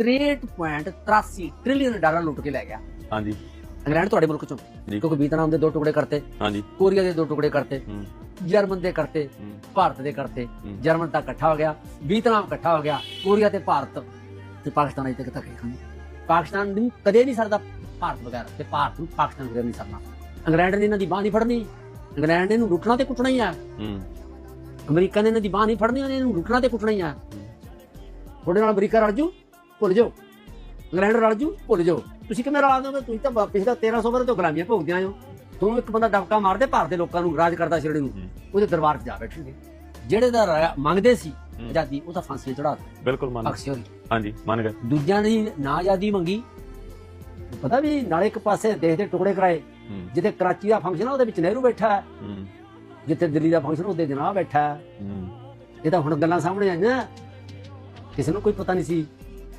63.83 trillion dollar ਲੁੱਟ ਕੇ ਲੈ ਗਿਆ। ਹਾਂਜੀ। ਇੰਗਲੈਂਡ ਤੁਹਾਡੇ ਮੁਲਕ ਚੋਂ। ਕਿਉਂਕਿ ਵੀਤਨਾਮ ਦੇ ਦੋ ਟੁਕੜੇ ਕਰਤੇ। ਹਾਂਜੀ। ਕੋਰੀਆ ਦੇ ਦੋ ਟੁਕੜੇ ਕਰਤੇ। ਜਰਮਨ ਦੇ ਕਰਤੇ। ਭਾਰਤ ਦੇ ਕਰਤੇ। ਜਰਮਨ ਤਾਂ ਇਕੱਠਾ ਹੋ ਗਿਆ। ਵੀਤਨਾਮ ਇਕੱਠਾ ਹੋ ਗਿਆ। ਕੋਰੀਆ ਤੇ ਭਾਰਤ। ਤੇ ਪਾਕਿਸਤਾਨ ਅਜੇ ਤੱਕ ਧੱਕੇ ਖਾਂਦੇ ਪਾਕਿਸਤਾਨ ਨੂੰ ਕਦੇ ਨਹੀਂ ਸਰਦਾ। ਭਾਰਤ ਵਗੈਰਾ ਤੇ ਭਾਰਤ ਨੂੰ ਪਾਕਿਸਤਾਨ ਵਗੈਰਾ ਨਹੀਂ ਸਰਨਾ ਇੰਗਲੈਂਡ ਨੇ ਇਹਨਾਂ ਦੀ ਬਾਹ ਨਹੀਂ ਫੜਨੀ। ਇੰਗਲੈਂਡ ਨੇ ਇਹਨੂੰ ਲੁੱਟਣਾ ਤੇ ਕੁੱਟਣਾ ਹੀ ਆ। ਅਮਰੀਕਾ ਨੇ ਇਹਨਾਂ ਦੀ ਬਾਹ ਨਹੀਂ ਫੜਨੀ ਉਹਨੇ ਇਹਨੂੰ ਲੁੱਟਣਾ ਤੇ ਕੁੱਟਣਾ ਹੀ ਆ। ਤੁਹਾਡੇ ਨਾਲ ਅਮਰੀਕਾ ਰਲ ਜੂ? ਭੁੱਲ ਜਾਓ। ਇੰਗਲੈਂਡ ਰਲ ਜੂ ਭੁੱਲ ਜਾਓ। ਤੁਸੀਂ ਕਿਵੇਂ ਰਲਾ ਦੋਗੇ? ਤੁਸੀਂ ਤਾਂ ਪਿਛਲਾ 1300 ਵਰ੍ਹੇ ਤੋਂ ਗੁਲਾਮੀਆਂ ਭੋਗਦੇ ਹੋ। ਤੁਹਾਨੂੰ ਇੱਕ ਬੰਦਾ ਦਬਕਾ ਮਾਰਦੇ ਭਾਰਤ ਦੇ ਲੋਕਾਂ ਨੂੰ ਰਾਜ ਕਰਦਾ ਛੇੜੇ ਨੂੰ। ਉਹਦੇ ਦਰਬਾਰ 'ਚ ਜਾ ਬੈਠਣਗੇ। ਜਿਹੜੇ ਦਾ ਮੰਗਦੇ ਸੀ। ਆਜ਼ਾਦੀ ਉਹ ਤਾਂ ਫਾਂਸੀ ਚੜਾ ਦਿੱਤੀ। ਬਿਲਕੁਲ ਮੰਨ ਅਕਸਰ ਹਾਂਜੀ ਮੰਨ ਗਏ। ਦੂਜਿਆਂ ਦੀ ਨਾ ਆਜ਼ਾਦੀ ਮੰਗੀ। ਪਤਾ ਵੀ ਨਾਲੇ ਇੱਕ ਪਾਸੇ ਦੇਸ਼ ਦੇ ਟੁਕੜੇ ਕਰਾਏ। ਜਿੱਥੇ ਕਰਾਚੀ ਦਾ ਫੰਕਸ਼ਨ ਆ ਉਹਦੇ ਵਿੱਚ ਨਹਿਰੂ ਬੈਠਾ ਜਿੱਥੇ ਦਿੱਲੀ ਦਾ ਫੰਕਸ਼ਨ ਉਹਦੇ ਜਨਾਬ ਬੈਠਾ ਇਹ ਤਾਂ ਹੁਣ ਗੱਲਾਂ ਸਾਹਮਣੇ ਆਈਆਂ। ਕਿਸੇ ਨੂੰ ਕੋਈ ਪਤਾ ਨਹੀਂ ਸੀ।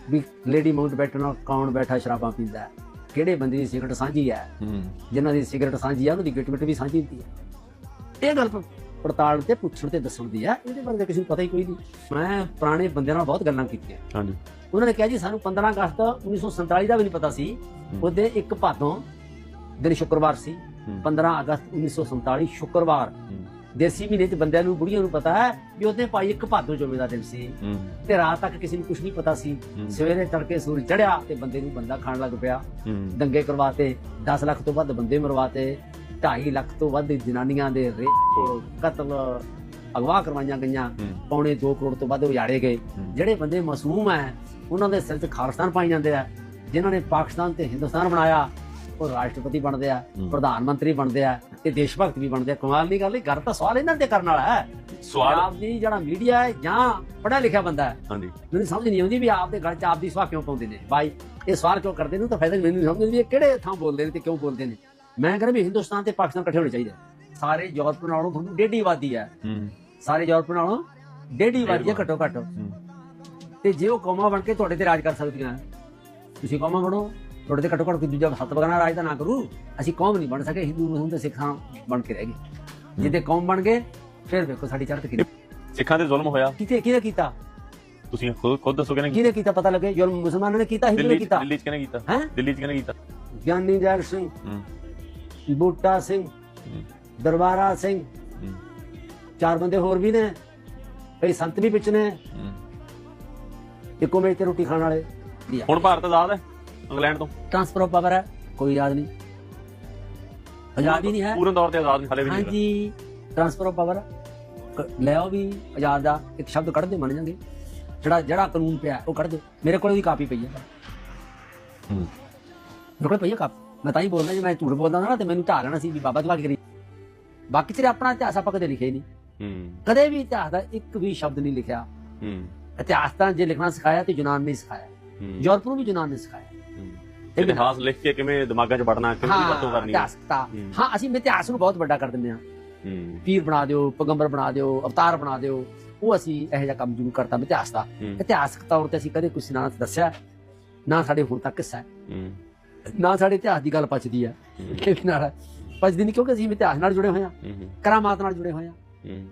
ਵੀ ਲੇਡੀ ਮਾਊਂਟ ਬੈਟਨ ਨਾਲ ਕੌਣ ਬੈਠਾ ਸ਼ਰਾਬਾਂ ਪੀਂਦਾ ਹੈ? ਕਿਹੜੇ ਬੰਦੇ ਦੀ ਸਿਗਰਟ ਸਾਂਝੀ ਹੈ? ਜਿਨ੍ਹਾਂ ਦੀ ਸਿਗਰਟ ਸਾਂਝੀ ਹੈ ਉਹਨਾਂ ਦੀ ਗਿਟਮਿਟ ਵੀ ਸਾਂਝੀ ਹੁੰਦੀ ਹੈ। ਇਹ ਗੱਲ ਪੜਤਾਲ ਤੇ ਪੁੱਛਣ ਤੇ ਦੱਸਣ ਦੀ ਹੈ। ਇਹਦੇ ਬਾਰੇ ਕਿਸੇ ਨੂੰ ਪਤਾ ਹੀ ਕੋਈ ਨਹੀਂ। ਮੈਂ ਪੁਰਾਣੇ ਬੰਦਿਆਂ ਨਾਲ ਬਹੁਤ ਗੱਲਾਂ ਕੀਤੀਆਂ। ਹਾਂਜੀ। ਉਹਨਾਂ ਨੇ ਕਿਹਾ ਜੀ ਸਾਨੂੰ 15 ਅਗਸਤ 1947 ਦਾ ਵੀ ਨਹੀਂ ਪਤਾ ਸੀ। ਉਹਦੇ ਇੱਕ ਭਾਦੋਂ ਦਿਨ ਸ਼ੁੱਕਰਵਾਰ ਸੀ। ਹੂੰ। 15 ਅਗਸਤ 1947 ਸ਼ੁੱਕਰਵਾਰ। ਦੇਸੀ ਮਹੀਨੇ ਚ ਬੰਦਿਆਂ ਨੂੰ ਬੁੜੀਆਂ ਨੂੰ ਪਤਾ ਹੈ ਵੀ ਉਹਦੇ ਭਾਈ ਇੱਕ ਭਾਦੋਂ ਜੁਮੇ ਦਾ ਦਿਨ ਸੀ ਤੇ ਰਾਤ ਤੱਕ ਕਿਸੇ ਨੂੰ ਕੁਝ ਨਹੀਂ ਪਤਾ ਸੀ। ਸਵੇਰੇ ਤੜਕੇ ਸੂਰਜ ਚੜਿਆ ਤੇ ਬੰਦੇ ਨੂੰ ਬੰਦਾ ਖਾਣ ਲੱਗ ਪਿਆ। ਦੰਗੇ ਕਰਵਾਤੇ 10 ਲੱਖ ਤੋਂ ਵੱਧ ਬੰਦੇ ਮਰਵਾਤੇ 2.5 ਲੱਖ ਤੋਂ ਵੱਧ ਜਨਾਨੀਆਂ ਦੇ ਕਤਲ ਅਗਵਾ ਕਰਵਾਈਆਂ ਗਈਆਂ। ਪੌਣੇ 2 ਕਰੋੜ ਤੋਂ ਵੱਧ ਉਜਾੜੇ ਗਏ। ਜਿਹੜੇ ਬੰਦੇ ਮਾਸੂਮ ਹੈ ਉਹਨਾਂ ਦੇ ਸਿਰ 'ਚ ਖਾਲਿਸਤਾਨ ਪਾਈ ਜਾਂਦੇ ਆ ਜਿਨ੍ਹਾਂ ਨੇ ਪਾਕਿਸਤਾਨ ਤੇ ਹਿੰਦੁਸਤਾਨ ਬਣਾਇਆ। ਉਹ ਰਾਸ਼ਟਰਪਤੀ ਬਣਦੇ ਆ। ਪ੍ਰਧਾਨ ਮੰਤਰੀ ਬਣਦੇ ਆ ਤੇ ਦੇਸ਼ ਭਗਤ ਵੀ ਬਣਦੇ ਆ। ਕਮਾਲ ਦੀ ਗੱਲ ਹੈ ਗੱਲ ਤਾਂ ਸਵਾਲ ਇਹਨਾਂ ਤੇ ਕਰਨ ਵਾਲਾ ਹੈ। ਸਵਾਲ ਆਪ ਦੀ ਜਿਹੜਾ ਮੀਡੀਆ ਹੈ ਜਾਂ ਪੜ੍ਹਿਆ ਲਿਖਿਆ ਬੰਦਾ ਹੈ ਹਾਂਜੀ। ਮੈਨੂੰ ਸਮਝ ਨਹੀਂ ਆਉਂਦੀ ਵੀ ਆਪ ਦੇ ਘਰ 'ਚ ਆਪ ਦੀ ਸਵਾਲ ਕਿਉਂ ਪਾਉਂਦੇ ਨੇ? ਬਾਈ ਇਹ ਸਵਾਲ ਕਿਉਂ ਕਰਦੇ ਨੇ? ਤਾਂ ਫਾਇਦਾ ਨਹੀਂ, ਮੈਨੂੰ ਨਹੀਂ ਸਮਝ ਆਉਂਦੀ ਵੀ ਕਿਹੜੇ ਥਾਂ ਬੋਲਦੇ ਨੇ ਤੇ ਕਿਉਂ ਬੋਲਦੇ ਨੇ। ਮੈਂ ਕਹਿੰਦਾ ਵੀ ਹਿੰਦੁਸਤਾਨ ਤੇ ਪਾਕਿਸਤਾਨ ਇਕੱਠੇ ਹੋਣੇ ਚਾਹੀਦੇ ਸਾਰੇ ਯੂਰਪ ਨਾਲੋਂ ਤੁਹਾਨੂੰ ਡੇਢੀ ਆਬਾਦੀ ਹੈ। ਹੂੰ। ਸਾਰੇ ਯੂਰਪ ਨਾਲੋਂ ਡੇਢੀ ਆਬਾਦੀ ਹੈ ਘੱਟੋ ਘੱਟ। ਤੇ ਜੇ ਉਹ ਕੌਮਾਂ ਬਣ ਕੇ ਤੁਹਾਡੇ ਤੇ ਰਾਜ ਕਰ ਸਕਦੀਆਂ ਤੁਸੀਂ ਕੌਮਾਂ ਬਣੋ। ਤੁਹਾਡੇ ਤੇ ਘੱਟੋ ਘੱਟ ਕੋਈ ਦੂਜਾ ਸੱਤ ਬਗਾਨਾ ਰਾਜ ਤਾਂ ਨਾ ਕਰੂ। ਅਸੀਂ ਕੌਮ ਨਹੀਂ ਬਣ ਸਕੇ ਹਿੰਦੂ ਮੁਸਲਮਾਨ ਤੇ ਸਿੱਖਾਂ ਬਣ ਕੇ ਰਹਿ ਗਏ। ਜਿੱਦੇ ਕੌਮ ਬਣ ਗਏ ਫਿਰ ਵੇਖੋ ਸਾਡੀ ਚੜ੍ਹਤ ਕਿਤੇ ਸਿੱਖਾਂ ਤੇ ਜ਼ੁਲਮ ਹੋਇਆ। ਕਿਤੇ ਕਿਹਨੇ ਕੀਤਾ? ਤੁਸੀਂ ਖੁਦ ਖੁਦ ਦੱਸੋਗੇ ਨਾ ਕਿਹਨੇ ਕੀਤਾ? ਪਤਾ ਲੱਗੇ? ਜੋ ਮੁਸਲਮਾਨਾਂ ਨੇ ਕੀਤਾ ਹਿੰਦੂ ਨੇ ਕੀਤਾ। ਦਿੱਲੀ ਚ ਕਿਹਨੇ ਕੀਤਾ? ਹੈ? ਦਿੱਲੀ ਚ ਕਿਹਨੇ ਕੀਤਾ? ਗਿਆਨੀ ਜੈਲ ਸਿੰਘ ਹੂੰ। ਬੂਟਾ ਸਿੰਘ ਹੂੰ, ਦਰਬਾਰਾ ਸਿੰਘ ਚਾਰ ਬੰਦੇ ਹੋਰ ਵੀ ਨੇ। ਕਈ ਸੰਤ ਵੀ ਵਿੱਚ ਨੇ। ਹੂੰ। ਇੱਕੋ ਮੇਜ਼ ਤੇ ਰੋਟੀ ਖਾਣ ਵਾਲੇ। ਹੁਣ ਭਾਰਤ ਆਜ਼ਾਦ ਹੈ। ਇੰਗਲੈਂਡ ਤੋਂ। ਟ੍ਰਾਂਸਫਰ ਆਫ ਪਾਵਰ ਹੈ ਕੋਈ ਯਾਦ ਨਹੀਂ। ਆਜ਼ਾਦੀ ਨਹੀਂ ਹੈ। ਪੂਰਨ ਤੌਰ ਤੇ ਆਜ਼ਾਦ ਨਹੀਂ ਹਲੇ ਵੀ ਨਹੀਂ ਹਾਂਜੀ ਟ੍ਰਾਂਸਫਰ ਆਫ ਪਾਵਰ ਲੈਓ ਵੀ ਆਜ਼ਾਦ ਦਾ ਇੱਕ ਸ਼ਬਦ ਕੱਢ ਦੇ ਮੰਨ ਜਾਂਗੇ ਜਿਹੜਾ ਜਿਹੜਾ ਕਾਨੂੰਨ ਪਿਆ ਉਹ ਕੱਢ ਦੇ ਮੇਰੇ ਕੋਲ ਉਹਦੀ ਕਾਪੀ ਪਈ ਹੈ। ਹੂੰ। ਮੇਰੇ ਕੋਲ ਪਈ ਹੈ ਕਾਪੀ। ਮੈਂ ਤਾਂ ਹੀ ਬੋਲਦਾ ਜੇ ਮੈਂ ਝੂਠ ਬੋਲਦਾ ਨਾ ਤੇ ਮੈਨੂੰ ਢਾਹ ਲੈਣਾ ਸੀ ਵੀ ਬਾਬਾ ਤੂੰ ਕੀ ਕਰੀ ਬਾਕੀ ਤੇਰੇ ਆਪਣਾ ਇਤਿਹਾਸ ਆਪਾਂ ਕਦੇ ਲਿਖਿਆ ਹੀ ਨਹੀਂ। ਹੂੰ। ਕਦੇ ਵੀ ਇਤਿਹਾਸ ਦਾ ਇੱਕ ਵੀ ਸ਼ਬਦ ਨਹੀਂ ਲਿਖਿਆ। ਹੂੰ। ਇਤਿਹਾਸ ਤਾਂ ਜੇ ਲਿਖਣਾ ਸਿਖਾਇਆ ਤੇ ਯੂਨਾਨ ਨੇ ਸਿਖਾਇਆ। ਹੂੰ, ਯੂਰਪ ਨੂੰ ਵੀ ਯੂਨਾਨ ਨੇ ਸਿਖਾਇਆ। ਹੂੰ। ਇਤਿਹਾਸ ਲਿਖ ਕੇ ਕਿਵੇਂ ਦਿਮਾਗਾਂ 'ਚ ਵੜਨਾ ਕਿਵੇਂ ਵਰਤੋਂ ਹਾਂ ਕਰਨੀ ਹੈ। ਹੂੰ। ਅਸੀਂ ਇਤਿਹਾਸ ਨੂੰ ਬਹੁਤ ਵੱਡਾ ਕਰ ਦਿੰਦੇ ਹਾਂ। ਪੀਰ ਬਣਾ ਦਿਓ ਪੈਗੰਬਰ ਬਣਾ ਦਿਓ ਅਵਤਾਰ ਬਣਾ ਦਿਓ ਉਹ ਅਸੀਂ ਇਹੋ ਜਿਹਾ ਕੰਮ ਜ਼ਰੂਰ ਕਰਤਾ ਇਤਿਹਾਸ ਦਾ ਇਤਿਹਾਸਕ ਤੌਰ ਤੇ ਅਸੀਂ ਕਦੇ ਕੁਛ ਨਾ ਦੱਸਿਆ ਨਾ ਸਾਡੇ ਹੁਣ ਤੱਕ ਕਿੱਸਾ ਨਾ ਸਾਡੇ ਇਤਿਹਾਸ ਦੀ ਗੱਲ ਪਚਦੀ ਹੈ। ਵੀ ਨਾਲ ਹੈ। ਪਚਦੀ ਨਹੀਂ ਕਿਉਂਕਿ ਅਸੀਂ ਇਤਿਹਾਸ ਨਾਲ ਜੁੜੇ ਹੋਏ ਹਾਂ। ਕਰਾਮਾਤ ਨਾਲ ਜੁੜੇ ਹੋਏ ਹੂੰ।